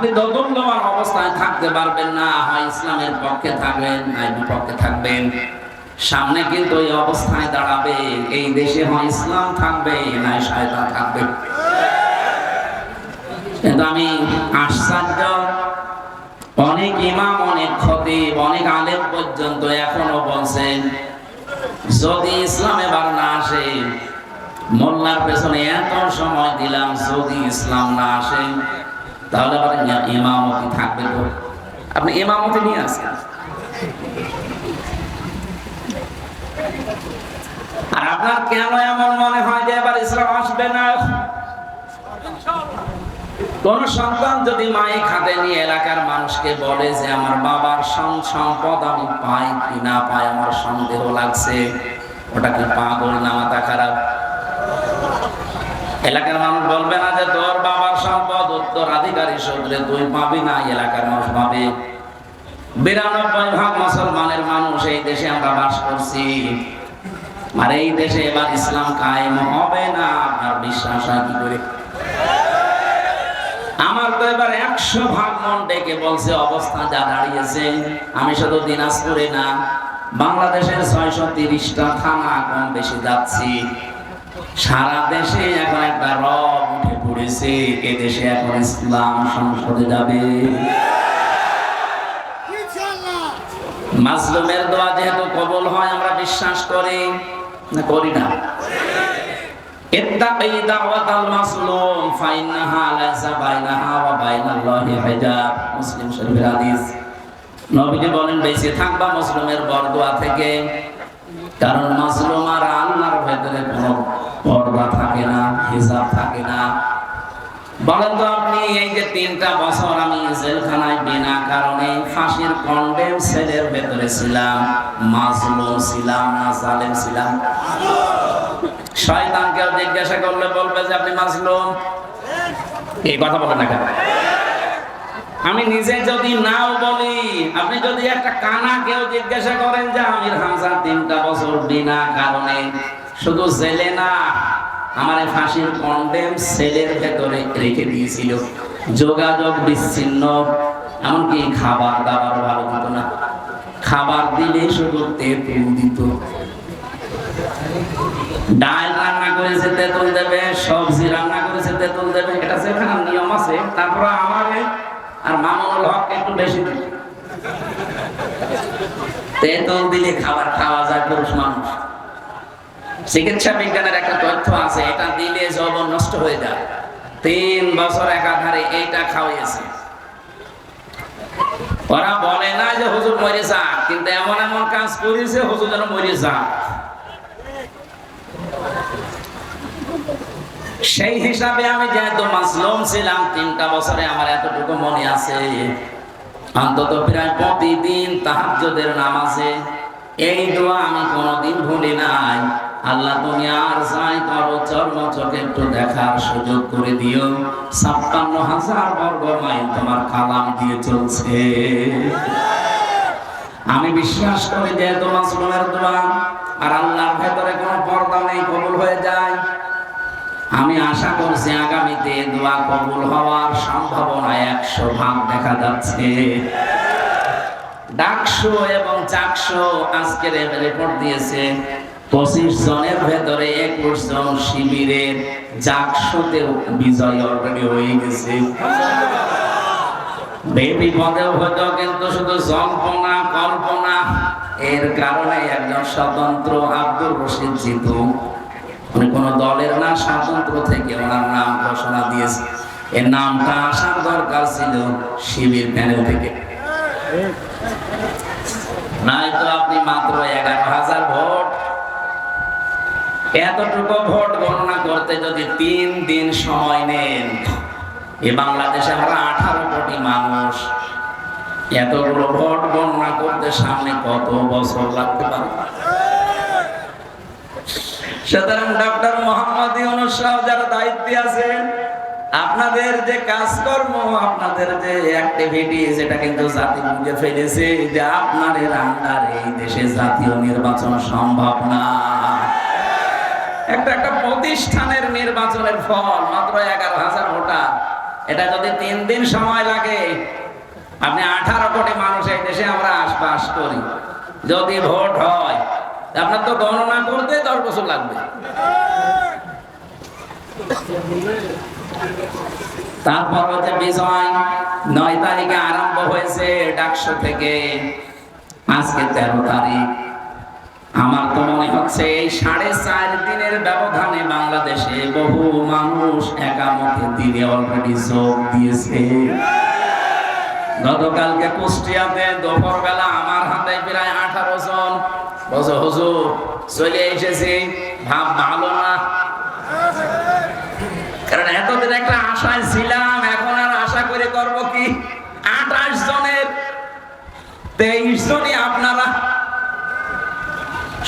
আপনি দোদুল্যমান অবস্থায় থাকতে পারবেন না, হয় ইসলামের পক্ষে থাকবেন নয় বিপক্ষে থাকবেন। সামনে কিন্তু এই অবস্থায় দাঁড়াবে, এই দেশে হয় ইসলাম থাকবে নয় শয়তান থাকবে। কিন্তু আমি আশ্চর্য, অনেক ইমাম, অনেক খতিব, অনেক আলেম পর্যন্ত এখনও বলছেন, যদি ইসলাম এবার না আসে, মোল্লার পেছনে এত সময় দিলাম, যদি ইসলাম না আসে তাহলে আবার থাকবে তো। আপনি ইমামতি নিয়ে আসেন। আর আপনার কেন এমন মনে হয় যে এবার ইসলাম আসবে না? কোন সন্তান যদি মায়ে খাতে নিয়ে এলাকার মানুষকে বলে যে আমার বাবার সম্পদ আমি পাই কি না পাই, আমার সন্দেহ লাগছে, ওটা কি পাগল না মাথা খারাপ? এলাকার মানুষ বলবে না যে তোর উত্তরাধিকারী সূত্রে তুই পাবি না, এলাকার মানুষ পাবে। বিরানব্বই ভাগ মুসলমানের মানুষ এই দেশে আমরা বাস করছি। আর এই দেশে এবার ইসলাম কায়েম হবে না, আপনার বিশ্বাস হয় কি করে? আমার তো এবার একশো ভাগ মন ডেকে বলছে, অবস্থা যা দাঁড়িয়েছে, আমি শুধু দিনাজপুরে না, বাংলাদেশের ছয়শো তিরিশটা থানা কম বেশি যাচ্ছি। সারা দেশে এখন একটা রব উঠে হয়েছে এ দেশে এখন ইসলাম সংসদে যাবে। মাজলুমের দোয়া যেহেতু কবল হয় আমরা বিশ্বাস করি। না করি না। কারণ মাসলুম আর আল্লাহর ভেতরে কোন পর্দা থাকে না হিজাব থাকে না। বলেন তো আপনি এই যে তিনটা বছর আমি জেলখানায় বিনা কারণে ফাঁসির কন্ডেম সেলের ভেতরে ছিলাম, মাজলুম ছিলাম না জালেম ছিলাম। জিজ্ঞাসা করলে বলবে যে আপনি মাজলুম। এই কথা বলেন না কেন? আমি নিজে যদি নাও বলি, আপনি যদি একটা কানা কেউ জিজ্ঞাসা করেন যে আমির হামজা তিনটা বছর বিনা কারণে, শুধু জেলে না আমার ফাঁসির কন্ডেম সেলের ভেতরে রেখে দিয়েছিল। যোগাযোগ বিচ্ছিন্ন, এমনকি খাবার দাবার ভালো দিত না। খাবার দিলে শুধু তেঁতুল দিত। ডাল রান্না করেছে, তেঁতুল দেবে, সবজি রান্না করেছে, তেঁতুল দেবে, এটা সেখানে নিয়ম আছে। তারপর আমারে আর মামুনুল হক একটু বেশি তেঁতুল দিলে খাবার খাওয়া যায় পুরুষ মানুষ। চিকিৎসা বিজ্ঞানের একটা তথ্য আছে, এটা দিলে যৌবন নষ্ট হয়ে যায়। তিন বছর একাধারে এইটা খাওয়াইছে। ওরা বলে না যে হুজুর মরে যাক, কিন্তু এমন এমন কাজ করেছে হুজুর যেন মরে যাক। সেই হিসাবে আমি যেহেতু মাসলুম ছিলাম, তিনটা বছরে আমার এতটুকু মনে আছে। অন্তত প্রায় প্রতিদিন তাহাজ্জুদের নামাজে এই দোয়া আমি কোনোদিন ভুলি নাই। আল্লাহ তুমি আর যাই করো চর্ম চোখে একটু দেখার সুযোগ করে দিও। ছাপ্পান্ন হাজার বর্গ মাইল তোমার কালাম দিয়ে চলছে। আমি বিশ্বাস করি যে তোমার মাসলুমের দোয়া আর আল্লাহর ভেতরে কোনো পর্দা নেই, কবুল হয়ে যায়। আমি আশা করছি আগামীতে দোয়া কবুল হওয়ার সম্ভাবনা একশো ভাগ দেখা যাচ্ছে। ডাকশো এবং চাকশো আজকের রিপোর্ট দিয়েছে। পঁচিশ জনের ভেতরে একুশ জন শিবিরের জাকশোতে বিজয় অলরেডি হয়ে গেছে। বেবি হয়তো কিন্তু শুধু জল্পনা কল্পনা। এর কারণে একজন স্বতন্ত্র আব্দুর রশিদ জিতু। উনি কোন দলের না, স্বাতন্ত্র থেকে ওনার নাম ঘোষণা দিয়েছে। এর নামটা আসার দরকার ছিল শিবির প্যানেল থেকে। আপনি মাত্র এগারো হাজার ভোট। এতটুকু ভোট গণনা করতে যদি তিন দিন সময় নেন, এ বাংলাদেশে আমরা আঠারো কোটি মানুষ। এতগুলো ভোট গণনা করতে সামনে কত বছর লাগতে পারে? সুতরাং ডক্টর মোহাম্মদ ইউনুস যারা দায়িত্বে আছেন, আপনাদের যে কাজকর্ম, আপনাদের যে কিন্তু জাতি বুঝে ফেলেছে, যে আপনার আন্ডারে এই দেশে জাতীয় নির্বাচন সম্ভব না। একটা একটা প্রতিষ্ঠানের নির্বাচনের ফল, মাত্র এগারো হাজার ভোটার। এটা যদি তিন দিন সময় লাগে, আপনি আঠারো কোটি মানুষ এই দেশে আমরা আশপাশ করি। যদি ভোট হয় আপনার তো গণনা করতে দশ বছর লাগবে। তারপর হচ্ছে বিষয় নয় তারিখে আরম্ভ হয়েছে ডাকশো থেকে। আজকে তেরো তারিখ। আমার তো মনে হচ্ছে এই সাড়ে চার দিনের ব্যবধানে বাংলাদেশে বহু মানুষ একামতে দিনে অলরেডি যোগ দিয়েছে। গতকালকে কুষ্টিয়াতে দুপুর বেলা আমার হাতে প্রায় আঠারো জন। হুজুর, চলে এসেছি। ভাব ভালো না? কারণ এতদিন একটা আশায় ছিলাম, এখন আর আশা করে করব কি? আঠাশ জনের, তেইশ জনই আপনারা।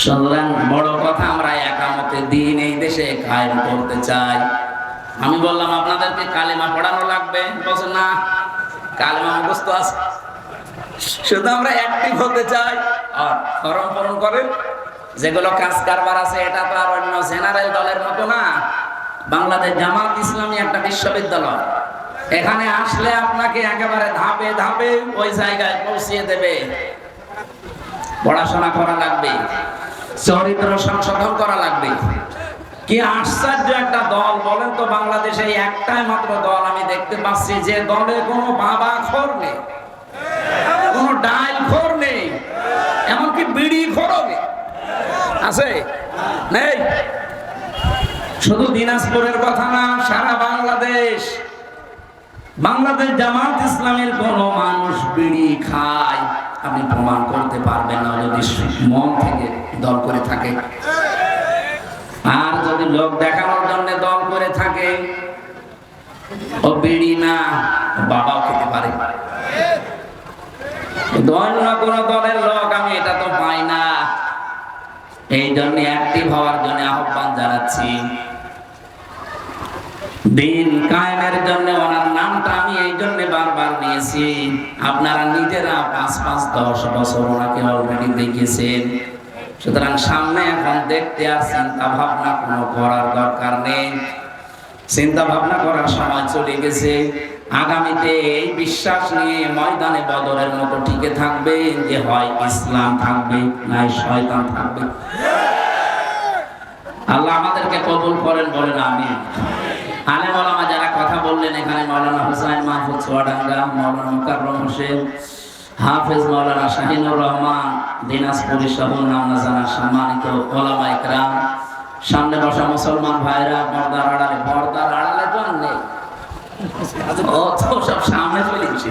শুনলেন বড় কথা, আমরা একামতে দিন এই দেশে কায়েম করতে চাই। আমি বললাম, আপনাদেরকে কালিমা পড়ানো লাগবে? বলছে, না, কালিমা মুখস্থ আছে। শুধু আমরা অ্যাক্টিভ হতে চাই। আর ফরম পূরণ করেন। যেগুলো কাজ কারবার আছে, এটা তো আর অন্য জেনারেল দলের মতো না। বাংলাদেশ জামাত ইসলামী একটা বিশ্ববিদ্যালয়। এখানে আসলে আপনাকে একেবারে ধাপে ধাপে ওই জায়গায় পৌঁছিয়ে দেবে। পড়াশোনা করা লাগবে। চরিত্র সংশোধন করা লাগবে। কি আশ্চর্য একটা দল, বলেন তো বাংলাদেশে একটাই মাত্র দল আমি দেখতে পাচ্ছি, যে দলে কোনো বাবা খোর নেই, কোনো ডাইল খোর নেই, এমনকি বিড়ি খোরও আছে? নেই? শুধু দিনাজপুরের কথা না, সারা বাংলাদেশ। বাংলাদেশ জামাত ইসলামের কোন মানুষ বিড়ি খায়। আপনি প্রমাণ করতে পারবেন না যদি মন থেকে দল করে থাকে। আর যদি লোক দেখানোর জন্য দল করে থাকে, ও বিড়ি না বাবাও খেতে পারে। অন্য কোন দলের লোক, আমি এটা তো পাই না। এই জন্য অ্যাক্টিভ হওয়ার জন্য আহ্বান জানাচ্ছি। দিন কায়েমের জন্য ওনার নামটা আমি এই জন্য বারবার নিয়েছি আপনারা নিজেরা পাঁচ পাঁচ দশ বছর ওনাকে অলরেডি দেখেছেন। সুতরাং সামনে এখন দেখতে আর চিন্তা ভাবনা কোনো করার দরকার নেই। চিন্তা ভাবনা করার সময় চলে গেছে। আগামীতে এই বিশ্বাস নিয়ে ময়দানে বদরের মতো টিকে থাকবে যে হয় ইসলাম থাকবে, নাই শয়তান থাকবে। আল্লাহ আমাদেরকে কবুল করেন, বলেন আমি আলেম ওলামা যারা কথা বললেন এখানে হুসাইন মাহফুজ মৌলানা মুকাররম হোসেন, হাফেজ মৌলানা শাহিনুর রহমান, দিনাজপুরি সহ নাম না জানা সম্মানিত ওলামা ইকরাম সামনে বসা মুসলমান ভাইরা পর্দার আড়ালে পর্দার আড়ালে তো আর নেই। কিছু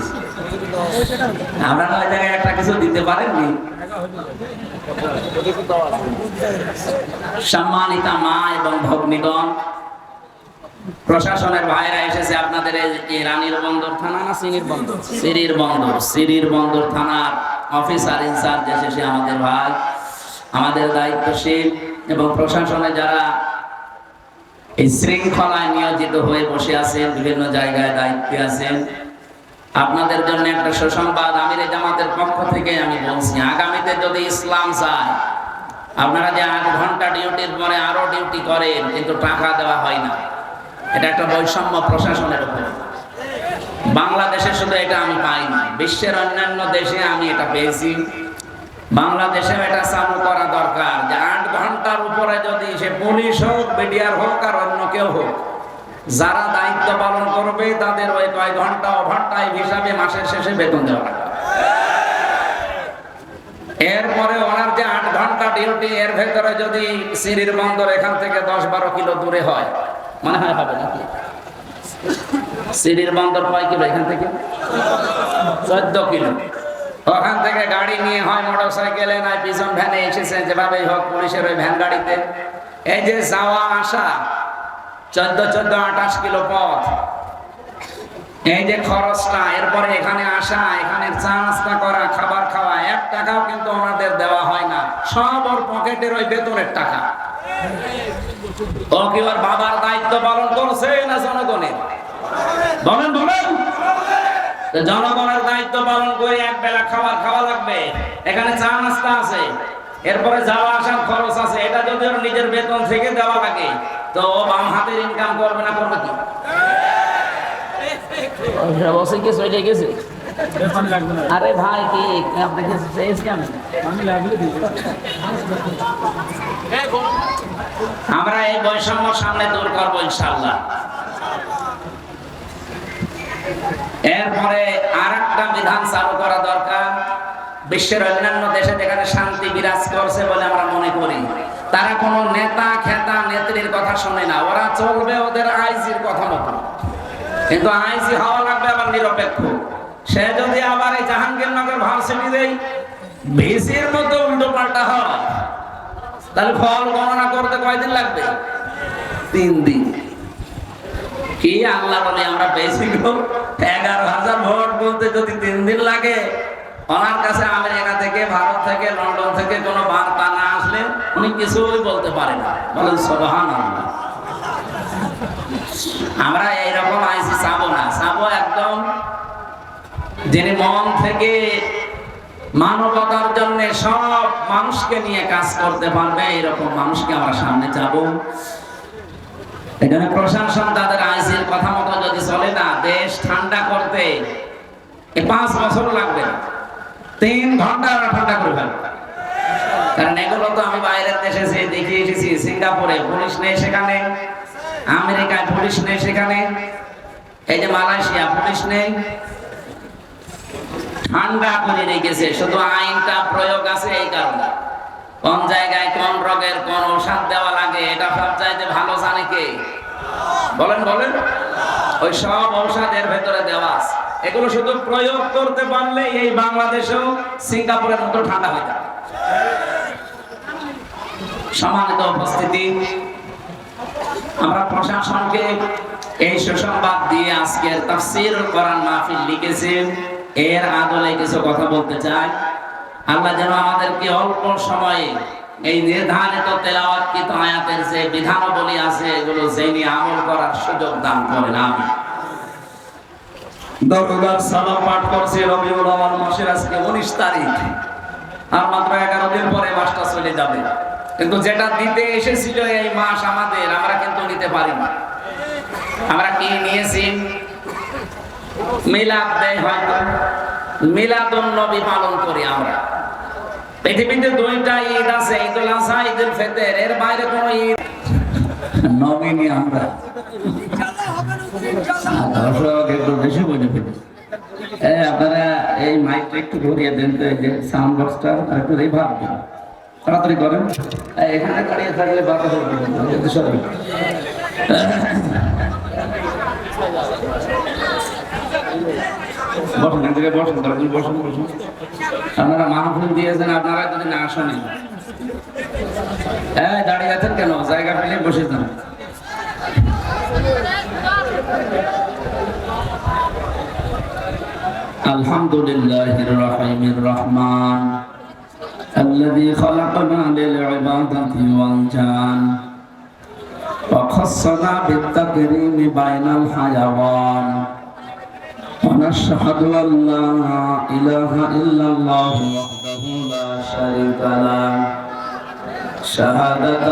সম্মানিতা মা এবং ভগ্নীগণ প্রশাসনের ভাইরা এসেছে আপনাদের এই- রানীর বন্দর থানা না সিরির বন্দর? সিরির বন্দর। সিরির বন্দর থানার অফিসার ইনচার্জ এসেছে আমাদের ভাই। আমাদের দায়িত্বশীল এবং প্রশাসনে যারা এই শৃঙ্খলায় নিয়োজিত হয়ে বসে আছেন, বিভিন্ন জায়গায় দায়িত্বে আছেন, আপনাদের জন্য একটা সুসংবাদ আমির জামাতের পক্ষ থেকে আমি বলছি, আগামীতে যদি ইসলাম চায়, আপনারা যে আট ঘণ্টা ডিউটির পরে আরও ডিউটি করেন, কিন্তু টাকা দেওয়া হয় না। এটা একটা বৈষম্য প্রশাসনের উপর। বাংলাদেশে শুধু এটা আমি পাই না, বিশ্বের অন্যান্য দেশে আমি এটা পেয়েছি। বাংলাদেশেও এটা চালু করা দরকার যে আট ঘণ্টার উপরে যদি সে পুলিশ হোক, বিডিআর হোক আর অন্য কেউ হোক, যারা দায়িত্ব পালন করবে তাদের ওই কয় ঘণ্টা ওভার টাইম হিসাবে মাসের শেষে বেতন দেওয়া এরপরে ওনার যে আট ঘণ্টা ডিউটি, এর ভেতরে যদি সিরির বন্দর এখান থেকে দশ বারো কিলো দূরে হয় মনে হয় হবে নাকি? সিরির বন্দর কয় কিলো এখান থেকে? চোদ্দ কিলো। ওখান থেকে গাড়ি নিয়ে হয় মোটর সাইকেলে নয় পিছন ভ্যানে এসেছে, যেভাবেই হোক পুলিশের ওই ভ্যান গাড়িতে। এই যে যাওয়া আসা, চোদ্দ চোদ্দ, আঠাশ কিলো পথ। এই যে খরচটা, এরপরে এখানে আসা, এখানে চা নাস্তা করা, খাবার খাওয়া, এক টাকাও কিন্তু ওনাদের দেওয়া হয় না। সব ওর পকেটের ওই বেতনের টাকা। বাবার দায়িত্ব পালন করছে না জনগণের? বলেন বলেন। জনগণের দায়িত্ব পালন করে এক বেলা খাবার খাওয়া লাগবে। এখানে চা নাস্তা আছে। এরপরে যাওয়া আসার খরচ আছে। এটা যদি ওর নিজের বেতন থেকে দেওয়া লাগে, তো ও বাম হাতের ইনকাম করবে না করবে কি? গেছে। আরে ভাই কি? আপনি কি চেয়েছ কেন? আমরা এই বৈষম্য সামনে দূর করব ইনশাল্লাহ এরপরে আর একটা বিধান চালু করা দরকার। বিশ্বের অন্যান্য দেশে যেখানে শান্তি বিরাজ করছে বলে আমরা মনে করি তারা কোনো নেতা খেতা নেত্রীর কথা শোনে না। ওরা চলবে ওদের আইজির কথা মতো। কিন্তু আইজি হওয়া লাগবে আবার নিরপেক্ষ। সে যদি আবার এই জাহাঙ্গীরনগর ভার্সিটি দেই ভিসির মতো উল্টো পাল্টা হয়। তাহলে ফল গণনা করতে কয়দিন লাগবে? তিন দিন। কি আল্লাহ বলে আমরা বেশি এগারো হাজার ভোট বলতে যদি তিন দিন লাগে, ওনার কাছে আমেরিকা থেকে, ভারত থেকে, লন্ডন থেকে কোনো বার্তা না আসলে উনি কিছুই বলতে পারেন না। বলেন আল্লাহ আমরা এইরকম আইসি চাবো না। চাবো একদম যিনি মন থেকে মানবতার জন্য সব মানুষকে নিয়ে কাজ করতে পারবে, এরকম মানুষকে আমরা সামনে চাবো। এখানে প্রশাসন তাদের আইসির কথা মতো যদি চলে না, দেশ ঠান্ডা করতে পাঁচ বছর লাগবে। তিন ঘণ্টা ওরা ঠান্ডা করে ফেলবে। কারণ এগুলো তো আমি বাইরের দেশে যে দেখে এসেছি, সিঙ্গাপুরে পুলিশ নেই সেখানে, আমেরিকায় পুলিশ নেই সেখানে, এই যে মালয়েশিয়া পুলিশ নেই। ঠান্ডা করে রেখেছে, শুধু আইনটা প্রয়োগ আছে এই কারণে। কোন জায়গায় কোন রোগের কোন দেওয়া লাগে, এটা সব চাইতে ভালো জানে কে? বলেন বলেন। ওই সব ঔষধের ভেতরে দেওয়া আছে। এগুলো শুধু প্রয়োগ করতে পারলে এই বাংলাদেশেও সিঙ্গাপুরের মতো ঠান্ডা হয়ে যাবে। সম্মানিত উপস্থিতি, আমরা প্রশাসনকে এই সুসংবাদ দিয়ে আজকের তাফসীর কোরআন মাহফিল লিখেছেন এর আদলে কিছু কথা বলতে চাই। আল্লাহ যেন আমাদেরকে অল্প সময়ে এই নির্ধারিত তেলাওয়াতকৃত আয়াতের যে বিধানাবলী আছে, এগুলো জেনে আমল করার সুযোগ দান করেন আমি দরগার সালাম পাঠ করছে রবিউল মাসের আজকে উনিশ তারিখ। আর মাত্র এগারো দিন পরে মাসটা চলে যাবে। কিন্তু যেটা দিতে এসেছিল এই মাস আমাদের, আমরা কিন্তু নিতে পারি না। আমরা কি নিয়েছি? মিলাদ দেয় হয়তো। নবী পালন করি আমরা। পৃথিবীতে দুইটা ঈদ আছে এর বাইরে কোনো ঈদ আমরা এই মাইকটা একটু দেন তাড়াতাড়ি করেন। এখানে দাঁড়িয়ে থাকলে বসুন এদিকে বসুন তাড়াতাড়ি বসুন বসুন আপনারা মাহফিল দিয়েছেন আপনারা যদি না শোনেন হ্যাঁ দাঁড়িয়ে আছেন কেন জায়গা পেলে বসে যান الحمد لله الرحيم الرحمن الذي خلقنا للعبادة والجان وخصنا بالتكريم بين الحيوان ونشهد أن لا إله إلا الله وحده لا شريك له شهادة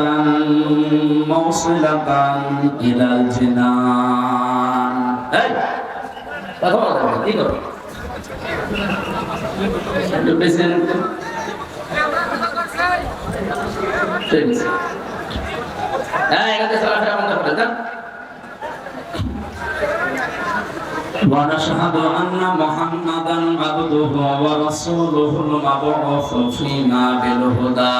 موصلة إلى الجنان এই কথা বলা যাবে কি করো এই এখানে চলাফেরা বন্ধ করে যান ونشهد أن محمدا عبده ورسوله المبعوث فينا بالهدى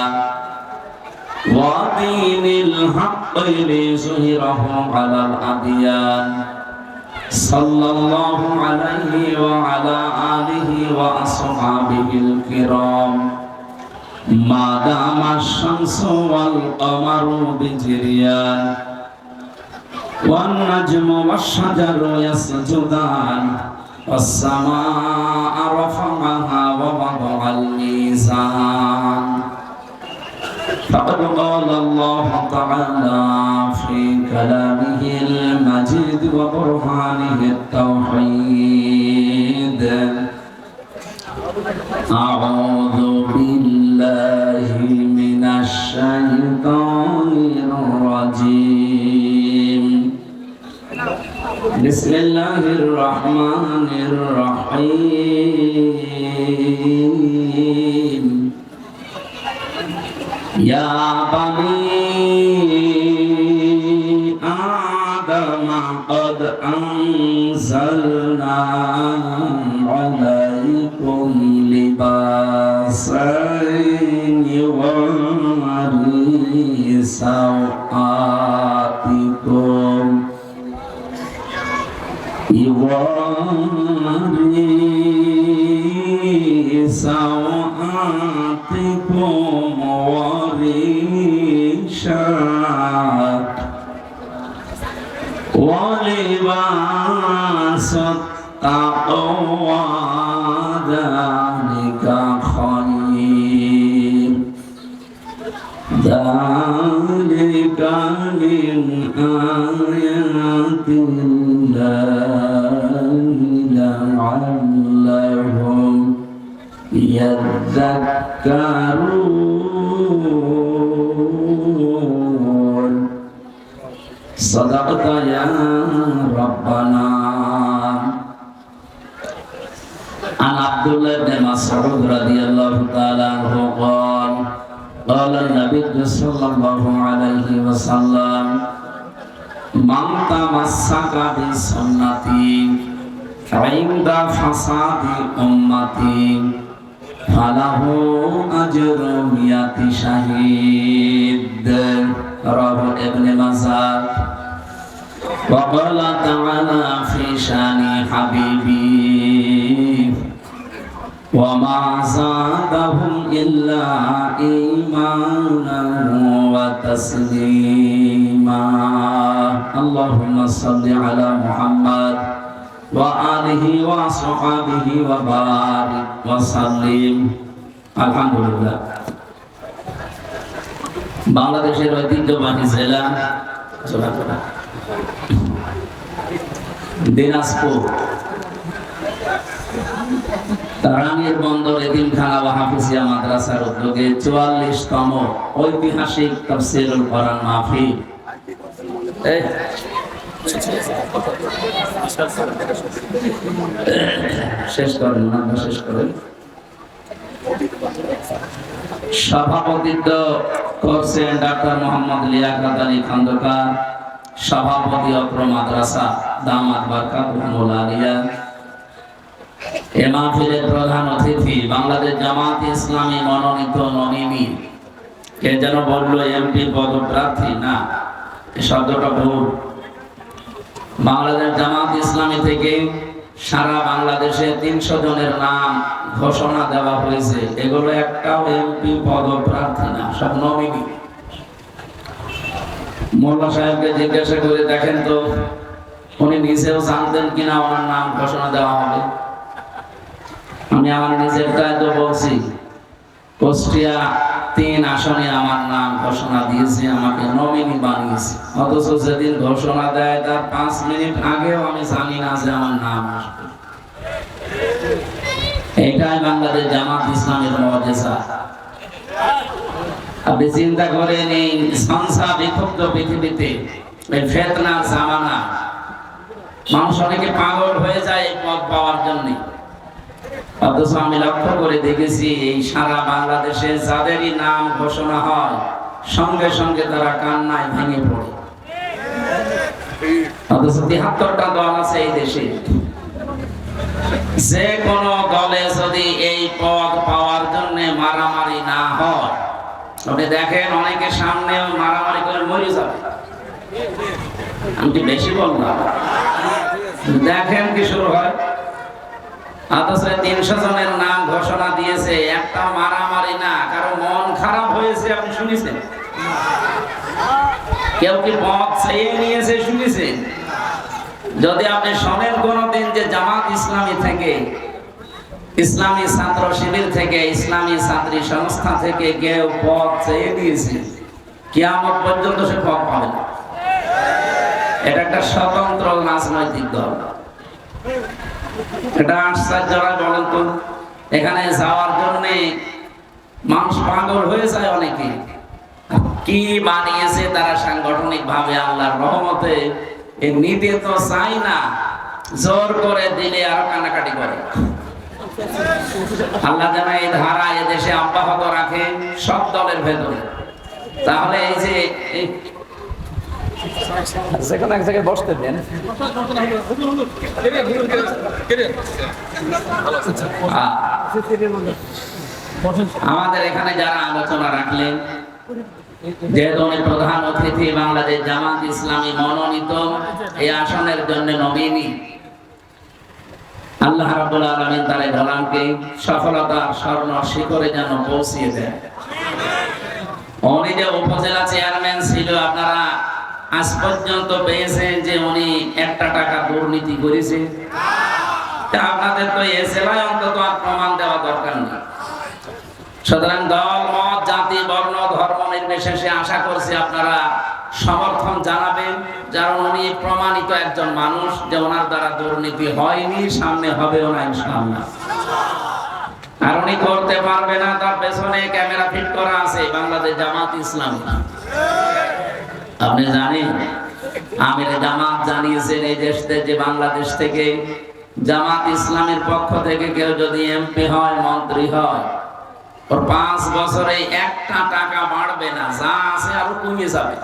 ودين الحق ليظهره على الأديان صلى الله عليه وعلى آله وأصحابه الكرام ما دام الشمس والقمر بجريان والنجم والشجر يسجدان والسماء رفعها ووضع الميزان فقد قال الله تعالى في كلامه المجيد وبرهانه التوحيد أعوذ بسم الله الرحمن الرحيم. يا بني آدم قد أنزلنا عليكم لباسا يواري سوآتكم يواري سوآتكم وريشا ولباس التقوى ذلك خير ذلك من آيات يذكرون صدقت يا ربنا عن عبد الله بن مسعود رضي الله تعالى عنه قال قال النبي صلى الله عليه وسلم من تمسك بسنتي عند فساد أمتي فله أجر مئة شهيد رواه ابن ماجه وقال تعالى في شان حبيبي وما زادهم إلا إيمانا وتسليما اللهم صل على محمد وآله وصحبه وبارك وسلم الحمد لله বাংলাদেশের ঐতিহ্যবাহী জেলা দিনাজপুর তারানির বন্দর এতিমখানা ও হাফিজিয়া মাদ্রাসার উদ্যোগে চুয়াল্লিশতম ঐতিহাসিক তফসিরুল কোরআন মাহফিল এই, শেষ করেন না শেষ করেন সভাপতিত্ব করছেন ডাক্তার মোহাম্মদ লিয়াকাত আলী খন্দকার। সভাপতি মাদ্রাসা, দামাত প্রধান অতিথি বাংলাদেশ জামাত ইসলামী মনোনীত নমিনি কে যেন বলল, এমপি পদপ্রার্থী, না। শব্দটা ভুল। বাংলাদেশ জামাত ইসলামী থেকে সারা বাংলাদেশে তিনশো জনের নাম ঘোষণা দেওয়া হয়েছে। এগুলো একটাও এমপি পদপ্রার্থী না, সব নমিনি। মোল্লা সাহেবকে জিজ্ঞাসা করে দেখেন তো, উনি নিজেও জানতেন কিনা ওনার নাম ঘোষণা দেওয়া হবে। আমি আমার নিজেরটাই তো বলছি, কুষ্টিয়া তিন আসনে আমার নাম ঘোষণা দিয়েছে, আমাকে নমিনি বানিয়েছে। অথচ যেদিন ঘোষণা দেয়, তার পাঁচ মিনিট আগেও আমি জানি না যে আমার নাম আসবে। এটাই বাংলাদেশ জামাত ইসলামের মজেসা আপনি চিন্তা করেন, এই সংসা বিক্ষুব্ধ পৃথিবীতে, এই ফেতনার জামানা, মানুষ অনেকে পাগল হয়ে যায় এই পদ পাওয়ার জন্যে। অথচ আমি লক্ষ্য করে দেখেছি, এই সারা বাংলাদেশে যাদেরই নাম ঘোষণা হয়, সঙ্গে সঙ্গে তারা কান্নায় ভেঙে পড়ে। অথচ তিহাত্তরটা দল আছে এই দেশে। যে কোন দলে যদি এই পদ পাওয়ার জন্য মারামারি না হয়, আপনি দেখেন অনেকে সামনে মারামারি করে মরে যাবে। আমি বেশি বললাম? দেখেন কি শুরু হয়। অথচ তিনশো জনের নাম ঘোষণা দিয়েছে একটা মারামারি না, কারও মন খারাপ হয়েছে, আপনি শুনেছেন? কেউ কি পথ চেয়ে নিয়েছে, শুনেছেন? যদি আপনি শোনেন কোনদিন যে জামাত ইসলামী থেকে, ইসলামী ছাত্র শিবির থেকে, ইসলামী ছাত্রী সংস্থা থেকে কেউ পথ চেয়ে নিয়েছে, কিয়ামত পর্যন্ত সে পথ পাবে না। এটা একটা স্বতন্ত্র রাজনৈতিক দল। এটা বলেন তো, এখানে যাওয়ার জন্য মানুষ পাগল হয়ে যায় অনেকে। কি বানিয়েছে তারা সাংগঠনিক ভাবে আল্লাহর রহমতে? নিতে তো চাই না, জোর করে দিলে আর কান্নাকাটি করে। আল্লাহ যেন এই ধারা এদেশে অব্যাহত রাখে সব দলের ভেতরে। তাহলে এই যে যেখানে এক জায়গায় বসতে দেন আমাদের এখানে যারা আলোচনা রাখলেন যেহেতু উনি প্রধান অতিথি বাংলাদেশ জামাত ইসলামী মনোনীত এই আসনের জন্য নবীনী আল্লাহ রাব্বুল আলামিন তার এই গোলামকে সফলতার স্বর্ণ শিখরে যেন পৌঁছিয়ে দেন। উনি যে উপজেলা চেয়ারম্যান ছিল আপনারা আজ পর্যন্ত পেয়েছেন যে উনি একটা টাকা দুর্নীতি করেছে। তা আপনাদের তো এ জেলায় অন্তত আর প্রমাণ দেওয়া দরকার নেই। সুতরাং দল, মত, জাতি, বর্ণ, ধর্ম নির্বিশেষে আশা করছি আপনারা সমর্থন জানাবেন। যার উনি প্রমাণিত একজন মানুষ যে ওনার দ্বারা দুর্নীতি হয়নি, সামনে হবে না, ইনশাআল্লাহ। আর উনি করতে পারবে না, তার পেছনে ক্যামেরা ফিট করা আছে, বাংলাদেশ জামাত ইসলাম। আপনি জানেন, আমির জামাত জানিয়েছেন এই দেশ থেকে বাংলাদেশ থেকে জামাত ইসলামের পক্ষ থেকে কেউ যদি এমপি হয়, মন্ত্রী হয়, ওর পাঁচ বছরে একটা টাকা বাড়বে না, যা আছে আরও কমে যাবে।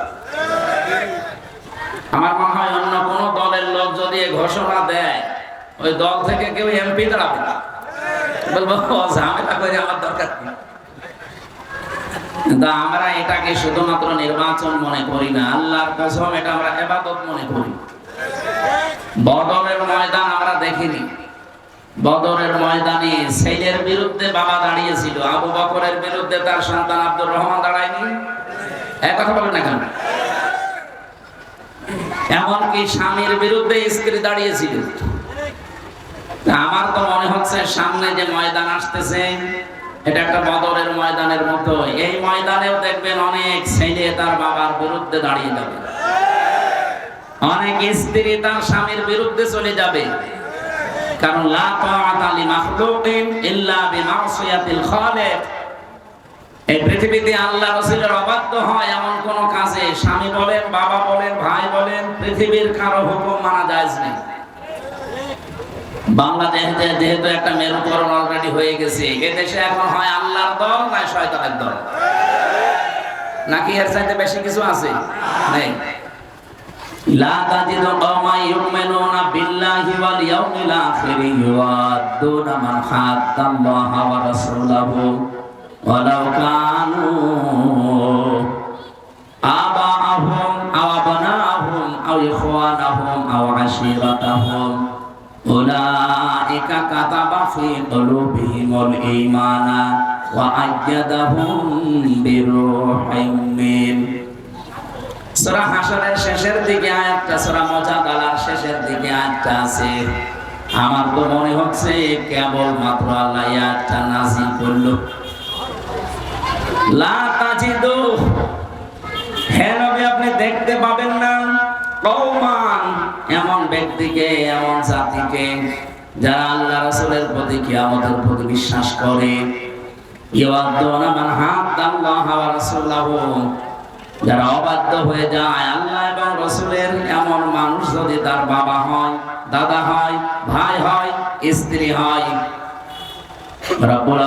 আমার মনে হয় অন্য কোন দলের লোক যদি ঘোষণা দেয়, ওই দল থেকে কেউ এমপি দাঁড়াবে না। বলব ঝামেলা করে আমার দরকার নেই কিন্তু আমরা এটাকে শুধুমাত্র নির্বাচন মনে করি না, আল্লাহর কসম এটা আমরা এবাদত মনে করি। বদরের ময়দান আমরা দেখিনি। বদরের ময়দানে ছেলের বিরুদ্ধে বাবা দাঁড়িয়েছিল, আবু বকরের বিরুদ্ধে তার সন্তান আব্দুর রহমান দাঁড়ায়নি। এক কথা বলেন না কেন? এমনকি স্বামীর বিরুদ্ধে স্ত্রী দাঁড়িয়েছিল। আমার তো মনে হচ্ছে সামনে যে ময়দান আসতেছে এটা একটা বদরের ময়দানের মতো। এই ময়দানেও দেখবেন অনেক ছেলে তার বাবার বিরুদ্ধে দাঁড়িয়ে যাবে। অনেক স্ত্রী তার স্বামীর বিরুদ্ধে চলে যাবে। কারণ লা মাখলুকিন ইল্লা বিমাসিয়াতিল খালিক। এই পৃথিবীতে আল্লাহ রাসূলের অবাধ্য হয় এমন কোন কাজে। স্বামী বলেন, বাবা বলেন, ভাই বলেন, পৃথিবীর কারও হুকুম মানা যায় না বাংলাদেশে যেহেতু একটা মেরুকরণ অলরেডি হয়ে গেছে এদেশে এখন হয় আল্লাহর দল না শয়তানের দল নাকি এর চাইতে বেশি কিছু আছে নেই لا تجد قوما يؤمنون بالله واليوم الآخر يوادون من حاد الله ورسوله ولو كانوا آباءهم أو أبناءهم أو إخوانهم أو عشيرتهم أولئك كتب في قلوبهم الإيمان وأيدهم بروح منه সূরা হাসরের শেষের দিকে আয়াতটা সূরা মুজাদালার শেষের দিকে আয়াতটা আছে আমার তো মনে হচ্ছে কেবল মাত্র আল্লাহ এই আয়াতটা নাযিল করলো লা তাজিদু হে নবী আপনি দেখতে পাবেন না কওমান এমন ব্যক্তিকে, এমন জাতিকে যারা আল্লাহ রাসূলের প্রতি কিয়ামতের প্রতি বিশ্বাস করে। যারা অবাধ্য হয়ে যায় আল্লাহ এবং রসুলের, এমন মানুষ যদি তার বাবা হয়, দাদা হয়, ভাই হয়, স্ত্রী হয়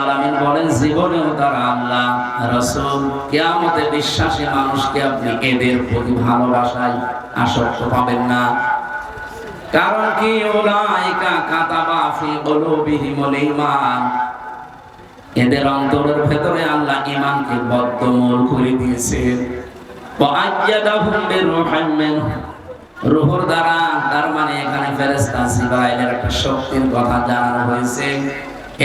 আলামিন বলেন, জীবনেও তারা আল্লাহ, রসুল, কিয়ামতে বিশ্বাসী মানুষকে আপনি এদের প্রতি ভালোবাসায় আসক্ত পাবেন না। কারণ কি? উলাইকা কাতাবা ফি কুলুবিহিমুল ঈমান এদের অন্তরের ভেতরে আল্লাহ ঈমানকে বদ্ধমূল করে দিয়েছেন। ওয়াজ্জাদাহুম বিরুহিম মিন রূহর দ্বারা, তার মানে এখানে ফেরেশতা জিবরাইলের একটা শক্তির কথা জানানো হয়েছে।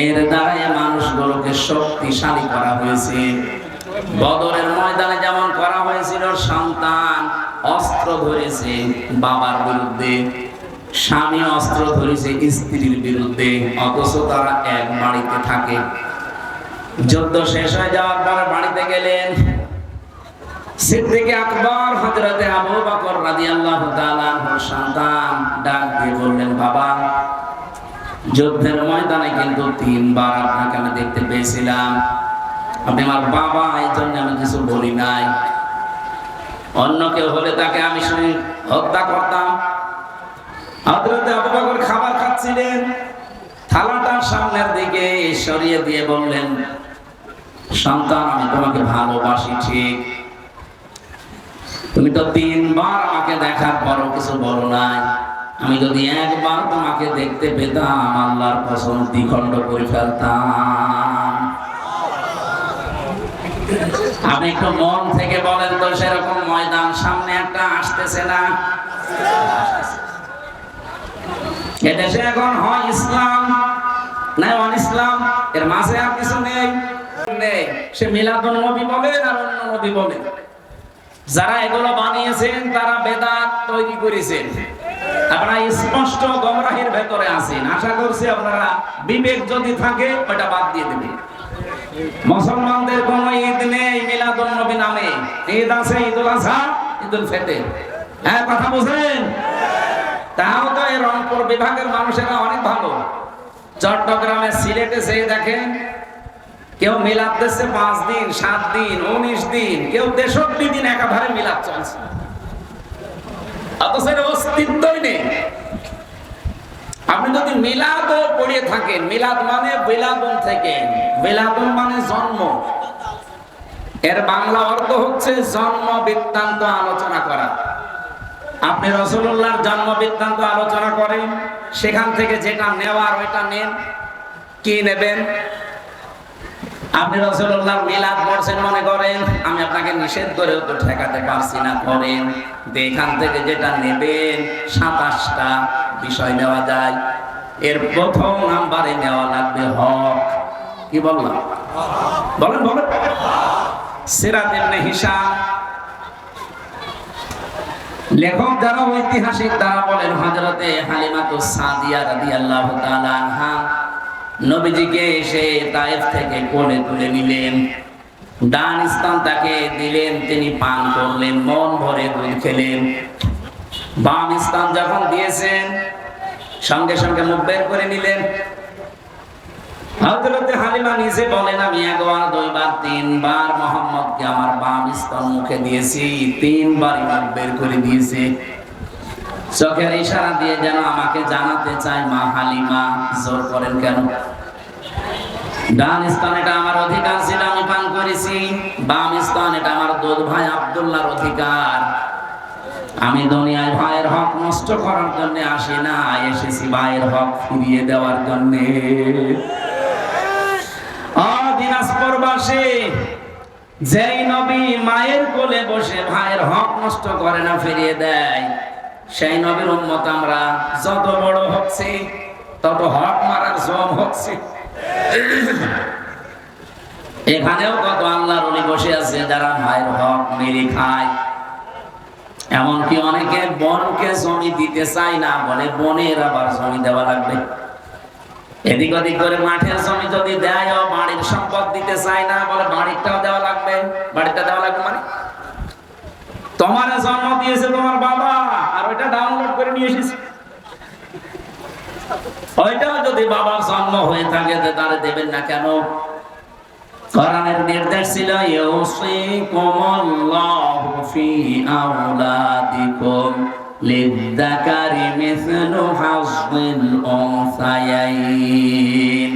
এর দ্বারা মানুষগুলোকে শক্তিশালী করা হয়েছে। বদরের ময়দানে যেমন করা হয়েছিল, সন্তান অস্ত্র ধরেছে বাবার বিরুদ্ধে। স্বামী অস্ত্র ধরেছে স্ত্রীর বিরুদ্ধে, অথচ তারা এক বাড়িতে থাকে। যুদ্ধ শেষ হয়ে যাওয়ার পর বাড়িতে গেলেন সিদ্দিকে আকবর, হযরতে আবু বকর রাদিয়াল্লাহু তাআলা সন্তান। ডাক দিয়ে বললেন, বাবা, যুদ্ধের ময়দানে কিন্তু তিনবার আপনাকে আমি দেখতে পেয়েছিলাম। আপনি আমার বাবা, এই জন্য আমি কিছু বলি নাই। অন্য কেউ হলে তাকে আমি হত্যা করতাম। হযরত আবু খাবার খাচ্ছিলেন। থালাটা সামনের দিকে সরিয়ে দিয়ে বললেন, সন্তান, আমি তোমাকে ভালোবাসি ঠিক। তুমি তো তিনবার আমাকে দেখার পরও কিছু বলো নাই। আমি যদি একবার তোমাকে দেখতে পেতাম, আল্লাহর কসম দ্বিখণ্ড করে ফেলতাম। আপনি একটু মন থেকে বলেন তো, সেরকম ময়দান সামনে একটা আসতেছে না? এদেশে এখন হয় ইসলাম, না অন ইসলাম, এর মাঝে আর কিছু নেই। নেই। সে নবী বলেন আর অন্য নবী বলেন। যারা এগুলো বানিয়েছেন, তারা বেদাত তৈরি করেছেন। আপনারা স্পষ্ট গমরাহের ভেতরে আছেন। আশা করছি আপনারা বিবেক যদি থাকে, ওটা বাদ দিয়ে দেবেন। মুসলমানদের কোন ঈদ নেই মিলাদুন নবী নামে। ঈদ আছে ঈদুল আজহা ঈদুল ফিতর। হ্যাঁ কথা বুঝেন? তাও তো এই রংপুর বিভাগের মানুষেরা অনেক ভালো। চট্টগ্রামে সিলেটে যেয়ে দেখেন, কেউ মিলাদ দিচ্ছে পাঁচ দিন, সাত দিন, উনিশ দিন, কেউ তেষট্টি দিন একাধারে মিলাদ চলছে। অথচ অস্তিত্বই নেই। আপনি যদি মিলাদ পড়িয়ে থাকেন, মিলাদ মানে বিলাদন থেকে, বিলাদন মানে জন্ম। এর বাংলা অর্থ হচ্ছে জন্ম বৃত্তান্ত আলোচনা করা। আপনি রসুল্লাহর জন্ম বৃত্তান্ত আলোচনা করেন, সেখান থেকে যেটা নেওয়ার ওইটা নেন, কি নেবেন? আপনি রসুল্লাহ মিলাদ পড়ছেন মনে করেন, আমি আপনাকে নিষেধ করেও তো ঠেকাতে পারছি না করেন এখান থেকে যেটা নেবেন, সাতাশটা বিষয় নেওয়া যায়। এর প্রথম নাম্বারে নেওয়া লাগবে হক। কি বললাম? বলেন বলেন। সিরাত ইবনে হিসাম লেখক যারা ঐতিহাসিক, তারা বলেন হযরতে হালিমাতুস সাদিয়া রাদিয়াল্লাহু তাআলা আনহা। নবীজিকে এসে তায়েফ থেকে কোলে তুলে নিলেন। ডান স্থান তাকে দিলেন, তিনি পান করলেন, মন ভরে দুধ খেলেন। বাম স্থান যখন দিয়েছেন, সঙ্গে সঙ্গে মুখ বের করে নিলেন। হযরতে হালিমা নিজে বলেন, আমি একবার, দুইবার, তিনবার মোহাম্মদকে আমার বাম স্তন মুখে দিয়েছি তিনবারই মুখ বের করে দিয়েছি। চোখের ইশারা দিয়ে যেন আমাকে জানাতে চায়, মা হালিমা, জোর করেন কেন? ডান এটা আমার অধিকার ছিল, আমি পান করেছি। বাম এটা আমার দুধ ভাই আব্দুল্লাহর অধিকার। আমি দুনিয়ায় ভাইয়ের হক নষ্ট করার জন্য আসি না, এসেছি ভাইয়ের হক ফিরিয়ে দেওয়ার জন্য। মায়ের কোলে বসে ভাইয়ের হক নষ্ট করে না, ফিরিয়ে দেয়। সেই নবীর আমরা যত বড় হচ্ছে তত হক মারার জম এখানেও কত আল্লাহর বসে আছে, যারা ভাইয়ের হক মেরে খায়। এমনকি অনেকে বনকে জমি দিতে চায় না, বলে বনের আবার জমি দেওয়া লাগবে। এদিক ওদিক করে মাঠের জমি যদি দেয় বাড়ির সম্পদ দিতে চায় না, বলে বাড়িটাও দেওয়া লাগবে। বাড়িটা দেওয়া লাগবে মানে? তোমার জন্ম দিয়েছে তোমার বাবা, আর ওইটা ডাউনলোড করে নিয়ে এসেছে। ওইটাও যদি বাবার জন্ম হয়ে থাকে তাহলে দেবেন না কেন? কোরআনের নির্দেশ ছিল, ইউসিকুমুল্লাহু ফি আওলাদিকুম। লিদ্দাকারি মিসলু হাযিল উনসায়াইন।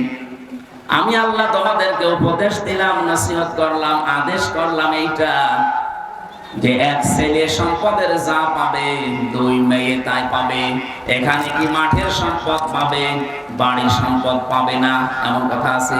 আমি আল্লাহ তোমাদেরকে উপদেশ দিলাম, নসিহত করলাম, আদেশ করলাম এইটা, যে এক ছেলে সম্পদের যা পাবে, দুই মেয়ে তাই পাবে, এখানে কি মাঠের সম্পদ পাবে, বাড়ির সম্পদ পাবে না, এমন কথা আছে?